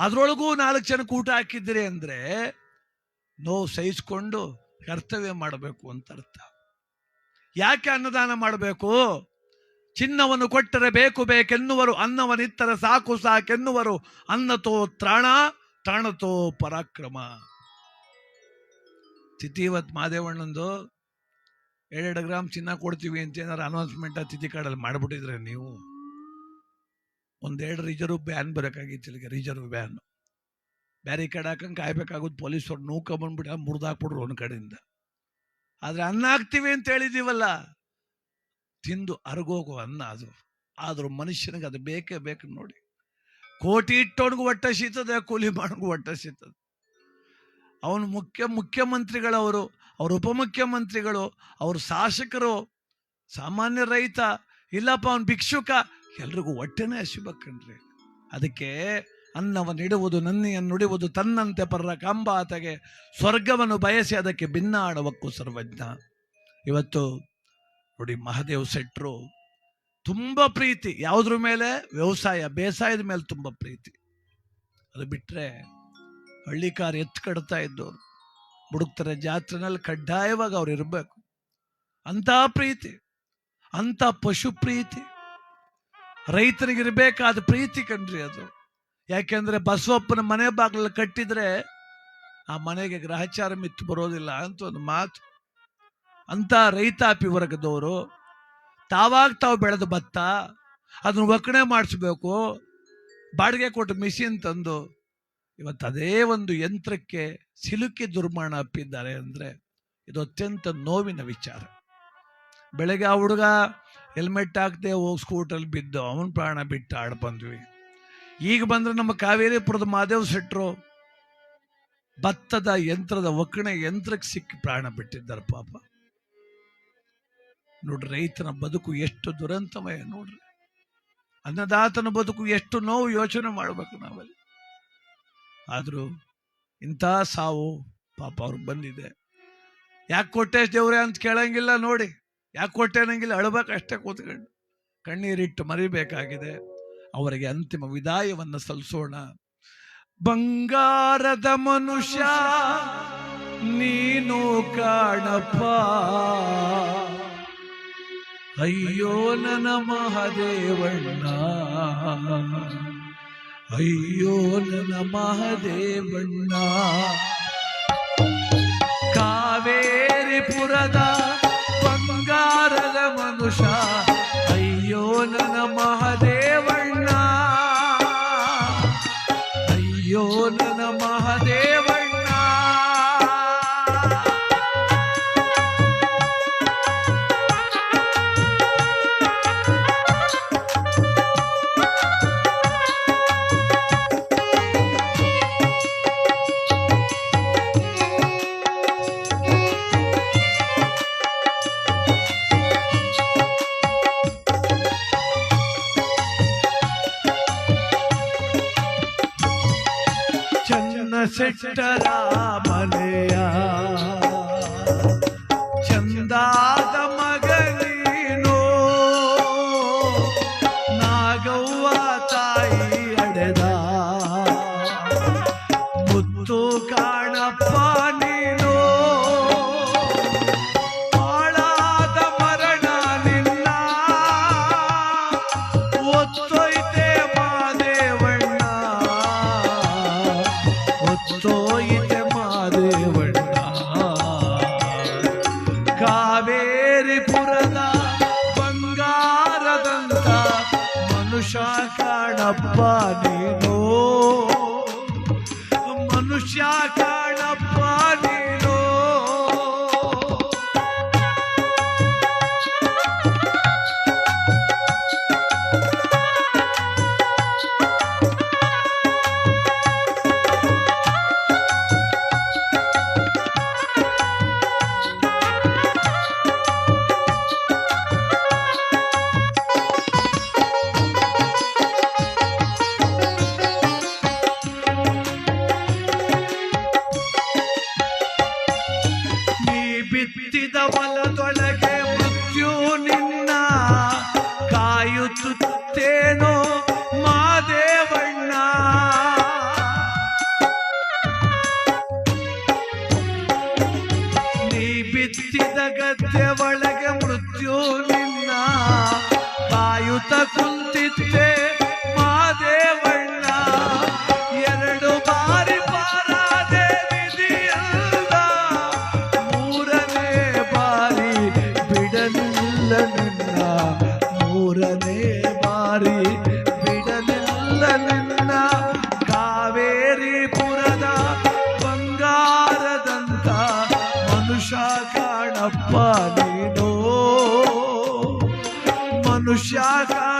ಅದ್ರೊಳಗೂ ನಾಲ್ಕು ಜನಕ್ಕೆ ಊಟ ಹಾಕಿದ್ರಿ ಅಂದ್ರೆ ನೋವು ಸಹಿಸ್ಕೊಂಡು ಕರ್ತವ್ಯ ಮಾಡಬೇಕು ಅಂತ ಅರ್ಥ. ಯಾಕೆ ಅನ್ನದಾನ ಮಾಡಬೇಕು? ಚಿನ್ನವನ್ನು ಕೊಟ್ಟರೆ ಬೇಕು ಬೇಕೆನ್ನುವರು, ಅನ್ನವನಿತ್ತರೆ ಸಾಕು ಸಾಕೆನ್ನುವರು, ಅನ್ನತೋ ತ್ರಾಣ, ತ್ರಾಣತೋ ಪರಾಕ್ರಮ. ತಿಥಿವತ್ ಮಾದೇವಣ್ಣಂದು ಎರಡೆರಡು ಗ್ರಾಮ್ ಚಿನ್ನ ಕೊಡ್ತೀವಿ ಅಂತ ಏನಾರು ಅನೌನ್ಸ್ಮೆಂಟ್ ತಿಥಿ ಕಾರ್ಡಲ್ಲಿ ಮಾಡ್ಬಿಟ್ಟಿದ್ರೆ ನೀವು? ಒಂದೆರಡು ರಿಸರ್ವ್ ಬ್ಯಾನ್ ಬರೋಕ್ಕಾಗಿತ್ತು ಇಲ್ಲಿಗೆ ರಿಸರ್ವ್ ಬ್ಯಾನ್ ಬ್ಯಾರಿಕೇಡ್ ಹಾಕಂಗೆ ಕಾಯ್ಬೇಕಾಗೋದು ಪೊಲೀಸರು, ನೂಕ ಬಂದ್ಬಿಟ್ಟು ಮುರಿದಾಕ್ಬಿಟ್ರು ಒಂದು ಕಡೆಯಿಂದ. ಆದ್ರೆ ಅನ್ನ ಹಾಕ್ತೀವಿ ಅಂತ ಹೇಳಿದೀವಲ್ಲ? ತಿಂದು ಅರಗೋಗೋ ಅನ್ನ ಅದು. ಆದರೂ ಮನುಷ್ಯನಿಗೆ ಅದು ಬೇಕೇ ಬೇಕು ನೋಡಿ. ಕೋಟಿ ಇಟ್ಟವನಿಗೂ ಒಟ್ಟ ಸೀತದೆ ಕೂಲಿ ಮಾಡೋನಿಗೂ ಒಟ್ಟ ಸೀತದೆ ಅವನು ಮುಖ್ಯ, ಮುಖ್ಯಮಂತ್ರಿಗಳವರು, ಅವ್ರ ಉಪಮುಖ್ಯಮಂತ್ರಿಗಳು, ಅವ್ರ ಶಾಸಕರು, ಸಾಮಾನ್ಯ ರೈತ, ಇಲ್ಲಪ್ಪ ಅವನು ಭಿಕ್ಷುಕ ಎಲ್ರಿಗೂ ಹೊಟ್ಟೆನೇ ಕಣ್ರಿ. ಅದಕ್ಕೆ ಅನ್ನವನ್ನಿಡುವುದು ನನ್ನಿಯನ್ನು ನುಡಿಯುವುದು, ತನ್ನಂತೆ ಪರ್ರ ಕಾಂಬಾತಗೆ ಸ್ವರ್ಗವನ್ನು ಬಯಸಿ ಅದಕ್ಕೆ ಭಿನ್ನಾಡವಕ್ಕೂ ಸರ್ವಜ್ಞ ಇವತ್ತು ನೋಡಿ ಮಹಾದೇವ್ ಸೆಟ್ರು ತುಂಬ ಪ್ರೀತಿ. ಯಾವುದ್ರ ಮೇಲೆ? ವ್ಯವಸಾಯ. ಬೇಸಾಯದ ಮೇಲೆ ತುಂಬ ಪ್ರೀತಿ. ಅದು ಬಿಟ್ಟರೆ ಹಳ್ಳಿಕಾರ ಎತ್ತು ಕಡ್ತಾ ಇದ್ದವ್ರು. ಬುಡುಕ್ತಾರೆ ಜಾತ್ರೆನಲ್ಲಿ ಕಡ್ಡಾಯವಾಗಿ ಅವ್ರು ಇರಬೇಕು. ಅಂತ ಪ್ರೀತಿ. ಅಂಥ ಪಶು ಪ್ರೀತಿ. ರೈತನಿಗೆ ಇರಬೇಕಾದ ಪ್ರೀತಿ ಕಣ್ರಿ ಅದು. ಯಾಕೆಂದ್ರೆ ಬಸವಪ್ಪನ ಮನೆ ಬಾಗಿಲು ಕಟ್ಟಿದ್ರೆ ಆ ಮನೆಗೆ ಗ್ರಹಚಾರ ಮಿತ್ತು ಬರೋದಿಲ್ಲ ಅಂತ ಒಂದು ಮಾತು. ಅಂತ ರೈತಾಪಿ ವರ್ಗದವರು, ತಾವಾಗ ತಾವು ಬೆಳೆದ ಭತ್ತ, ಅದನ್ನ ಒಕ್ಕಣೆ ಮಾಡಿಸ್ಬೇಕು, ಬಾಡಿಗೆ ಕೊಟ್ಟು ಮಿಷಿನ್ ತಂದು ಇವತ್ತು ಅದೇ ಒಂದು ಯಂತ್ರಕ್ಕೆ ಸಿಲುಕಿ ದುರ್ಮಾಣ ಅಪ್ಪಿದ್ದಾರೆ ಅಂದ್ರೆ ಇದು ಅತ್ಯಂತ ನೋವಿನ ವಿಚಾರ. ಬೆಳಗ್ಗೆ ಆ ಹುಡುಗ ಹೆಲ್ಮೆಟ್ ಹಾಕದೆ ಹೋಗಿ ಸ್ಕೂಟಲ್ಲಿ ಬಿದ್ದು ಅವನ ಪ್ರಾಣ ಬಿಟ್ಟು ಆಡ್ ಬಂದ್ವಿ. ಈಗ ಬಂದ್ರೆ ನಮ್ಮ ಕಾವೇರಿಪುರದ ಮಾದೇವ್ ಶೆಟ್ರು ಭತ್ತದ ಯಂತ್ರದ ಒಕ್ಕಣೆ ಯಂತ್ರಕ್ಕೆ ಸಿಕ್ಕಿ ಪ್ರಾಣ ಬಿಟ್ಟಿದ್ದಾರೆ ಪಾಪ. ನೋಡ್ರಿ ರೈತನ ಬದುಕು ಎಷ್ಟು ದುರಂತಮಯ ನೋಡ್ರಿ. ಅನ್ನದಾತನ ಬದುಕು ಎಷ್ಟು ನೋವು ಯೋಚನೆ ಮಾಡಬೇಕು ನಾವಲ್ಲಿ. ಆದರೂ ಇಂಥ ಸಾವು ಪಾಪ ಅವ್ರಿಗೆ ಬಂದಿದೆ. ಯಾಕೆ ಕೊಟ್ಟೇಶ್ ದೇವ್ರೆ ಅಂತ ಕೇಳಂಗಿಲ್ಲ ನೋಡಿ. ಯಾಕೆ ಕೊಟ್ಟೆ ಅನ್ನಂಗಿಲ್ಲ. ಅಳಬೇಕು ಅಷ್ಟೇ ಕೂತ್ಕೊಂಡು. ಕಣ್ಣೀರಿಟ್ಟು ಮರಿಬೇಕಾಗಿದೆ. ಅವರಿಗೆ ಅಂತಿಮ ವಿದಾಯವನ್ನು ಸಲ್ಲಿಸೋಣ. ಬಂಗಾರದ ಮನುಷ್ಯ, ನೀನು ಕಾಣಪ್ಪ. ಅಯ್ಯೋ ನನ ಮಹದೇವಣ್ಣ. ಅಯ್ಯೋ ನನ್ನ ಮಹದೇವಣ್ಣ. ಕಾವೇರಿಪುರದ ಬಂಗಾರದ ಮನುಷ್ಯ ಅಯ್ಯೋ ನನ್ನ ಮಹದೇವಣ್ಣ ಶೆಟ್ಟರ ಮನೆಯ ಚಂದಾದ ಮನುಷ್ಯ ಕಾಣಪ್ಪ ನೀನು. ಮನುಷ್ಯ ಕಾಣಪ್ಪ ಬಲದೊಳಗೆ ಮೃತ್ಯು ನಿನ್ನ ಕಾಯುತ್ತೇನೋ ಮಾದೇವಣ್ಣ. ನೀ ಬಿತ್ತಿದ ಗದ್ದೆ ಒಳಗೆ ಮೃತ್ಯು ನಿನ್ನ ಕಾಯುತ್ತ ಕುಂತಿದ್ದೆ. ಮನುಷ್ಯ ಕಾಣಪ್ಪ ನೀನು. ಮನುಷ್ಯ ಕಾಣಪ್ಪ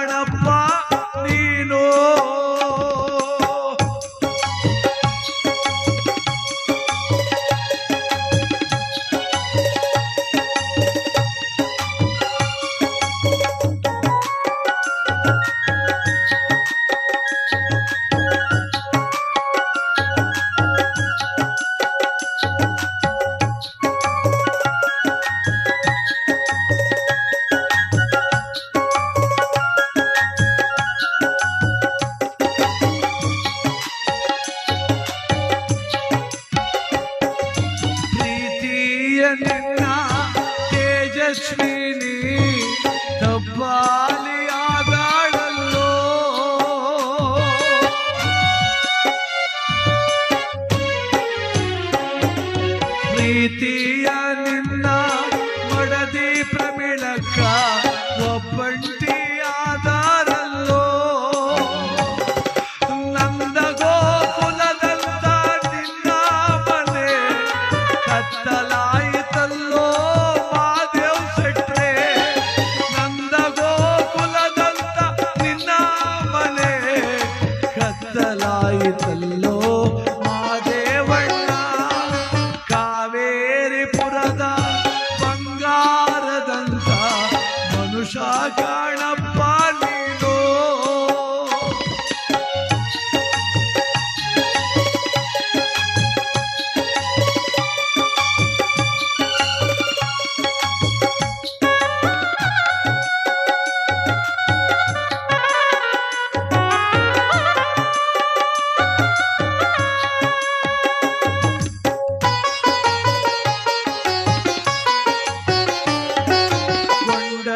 ಕತ್ತಲಾಯಿತಲ್ಲೋ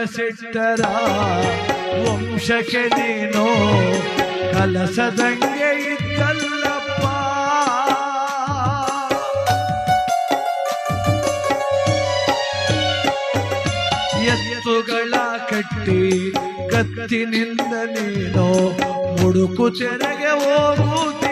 ಸಿಟ್ಟರ ವಂಶಕ್ಕೆ ನೀನು ಕಲಸದಂಗೆ ಇದ್ದಲ್ಲಪ್ಪ. ಎತ್ತುಗಳ ಕಟ್ಟಿ ಕತ್ತಿನಿಂದ ನೀನು ಮುಡುಕು ತೆರೆಗೆ ಹೋಗುತ್ತಿದ್ದೆ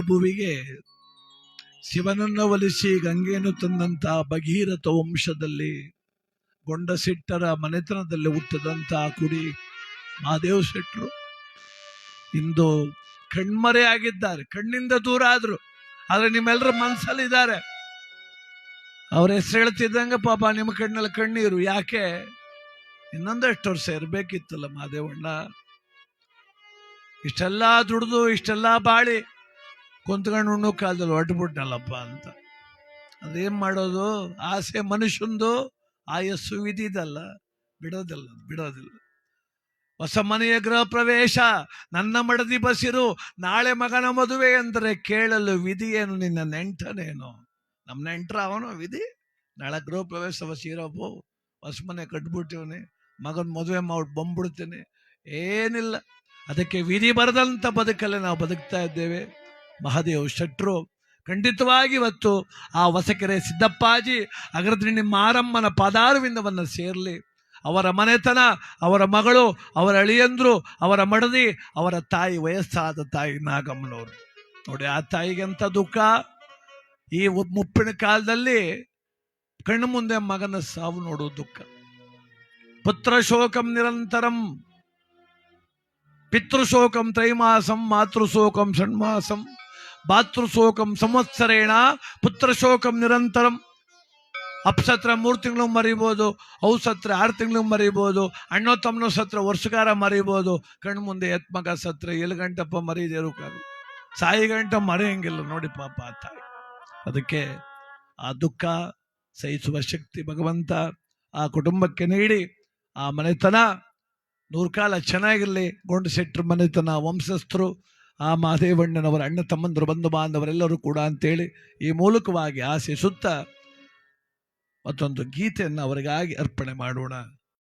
ಭುವಿಗೆ ಶಿವನನ್ನ ಒಲಿಸಿ ಗಂಗೆಯನ್ನು ತಂದಂತಹ ಭಗೀರಥ ವಂಶದಲ್ಲಿ ಗೊಂಡಸಿಟ್ಟರ ಮನೆತನದಲ್ಲಿ ಹುಟ್ಟದಂತಹ ಕುಡಿ ಮಹಾದೇವ್ ಶೆಟ್ಟರು ಇಂದು ಕಣ್ಮರೆ ಆಗಿದ್ದಾರೆ. ಕಣ್ಣಿಂದ ದೂರ ಆದ್ರು, ಆದ್ರೆ ನಿಮ್ಮೆಲ್ಲರ ಮನಸ್ಸಲ್ಲಿ ಇದ್ದಾರೆ ಅವ್ರ ಹೆಸರು ಹೇಳ್ತಿದ್ದಂಗೆ ಪಾಪ ನಿಮ್ಮ ಕಣ್ಣಲ್ಲಿ ಕಣ್ಣೀರು. ಯಾಕೆ? ಇನ್ನೊಂದಷ್ಟು ವರ್ಷ ಇರ್ಬೇಕಿತ್ತಲ್ಲ ಮಹಾದೇವಣ್ಣ? ಇಷ್ಟೆಲ್ಲ ದುಡಿದು, ಇಷ್ಟೆಲ್ಲ ಬಾಳಿ ಕುಂತ್ಕೊಂಡು ಉಣ್ಣೋ ಕಾಲದಲ್ಲಿ ಹೊರಟುಬಿಟ್ನಲ್ಲಪ್ಪ ಅಂತ. ಅದೇನ್ ಮಾಡೋದು? ಆಸೆ ಮನುಷ್ಯಂದು ಆಯಸ್ಸು ವಿಧಿದಲ್ಲ. ಬಿಡೋದಿಲ್ಲ ಬಿಡೋದಿಲ್ಲ. ಹೊಸ ಮನೆಯ ಗೃಹ ಪ್ರವೇಶ, ನನ್ನ ಮಡದಿ ಬಸಿರು, ನಾಳೆ ಮಗನ ಮದುವೆ ಅಂದರೆ ಕೇಳಲು ವಿಧಿ ಏನು ನಿನ್ನ ನೆಂಟನೇನು? ನಮ್ಮ ನೆಂಟ್ರ ಅವನು ವಿಧಿ. ನಾಳೆ ಗೃಹ ಪ್ರವೇಶ ಬಸಿರೋಬು ಹೊಸ ಮನೆ ಕಟ್ಬಿಟ್ಟಿವನಿ ಮಗನ ಮದುವೆ ಮಾಡಿ ಬಂದ್ಬಿಡ್ತೀನಿ. ಏನಿಲ್ಲ. ಅದಕ್ಕೆ ವಿಧಿ ಬರದಂತ ಬದುಕಲ್ಲೇ ನಾವು ಬದುಕ್ತಾ ಇದ್ದೇವೆ. ಮಹಾದೇವ್ ಶೆಟ್ರು ಖಂಡಿತವಾಗಿ ಇವತ್ತು ಆ ಹೊಸಕೆರೆ ಸಿದ್ದಪ್ಪಾಜಿ ಅಗ್ರದ್ರಿಣಿ ಮಾರಮ್ಮನ ಪಾದಾರವಿಂದವನ್ನು ಸೇರಲಿ. ಅವರ ಮನೆತನ, ಅವರ ಮಗಳು, ಅವರ ಅಳಿಯಂದ್ರು, ಅವರ ಮಡದಿ, ಅವರ ತಾಯಿ ವಯಸ್ಸಾದ ತಾಯಿ ನಾಗಮ್ಮನವರು. ನೋಡಿ ಆ ತಾಯಿಗೆ ಎಂಥ ದುಃಖ? ಈ ಮುಪ್ಪಿನ ಕಾಲದಲ್ಲಿ ಕಣ್ಣು ಮುಂದೆ ಮಗನ ಸಾವು ನೋಡೋ ದುಃಖ. ಪುತ್ರ ಶೋಕಂ ನಿರಂತರಂ ಪಿತೃಶೋಕಂ ತ್ರೈಮಾಸಂ ಮಾತೃಶೋಕಂ ಷಣ್ಮಾಸಂ. ಭಾತೃಶೋಕಂ ಸಂವತ್ಸರೇಣ ಪುತ್ರಶೋಕಂ ನಿರಂತರಂ. ಅಪ್ಸತ್ರ ಮೂರು ತಿಂಗಳು ಮರಿಬೋದು, ಔಸತ್ರ ಆರು ತಿಂಗಳು ಮರಿಬೋದು ಅಣ್ಣೋ ತಮ್ಮನೋ ಸತ್ರ ವರ್ಷಗಾರ ಮರಿಬೋದು, ಕಣ್ಣು ಮುಂದೆ ಎತ್ ಸತ್ರ ಎಲ್ಲಿ ಗಂಟಪ್ಪ ಮರೀದೇರು ಕಾದು ಸಾಯಿ ಗಂಟ ಮರೆಯಂಗಿಲ್ಲ ನೋಡಿ ಪಾಪ ಆ ತಾಯಿ. ಅದಕ್ಕೆ ಆ ದುಃಖ ಸಹಿಸುವ ಶಕ್ತಿ ಭಗವಂತ ಆ ಕುಟುಂಬಕ್ಕೆ ನೀಡಿ, ಆ ಮನೆತನ ನೂರು ಕಾಲ ಚೆನ್ನಾಗಿರಲಿ, ಗೊಂಡು ಸೆಟ್ರ ಮನೆತನ ವಂಶಸ್ಥರು ಆ ಮಹಾದೇವಣ್ಣನವರ ಅಣ್ಣ ತಮ್ಮಂದರು ಬಂಧು ಬಾಂಧವರೆಲ್ಲರೂ ಕೂಡ ಅಂತೇಳಿ ಈ ಮೂಲಕವಾಗಿ ಆಸೆ ಸುತ್ತ ಮತ್ತೊಂದು ಗೀತೆಯನ್ನು ಅವರಿಗಾಗಿ ಅರ್ಪಣೆ ಮಾಡೋಣ.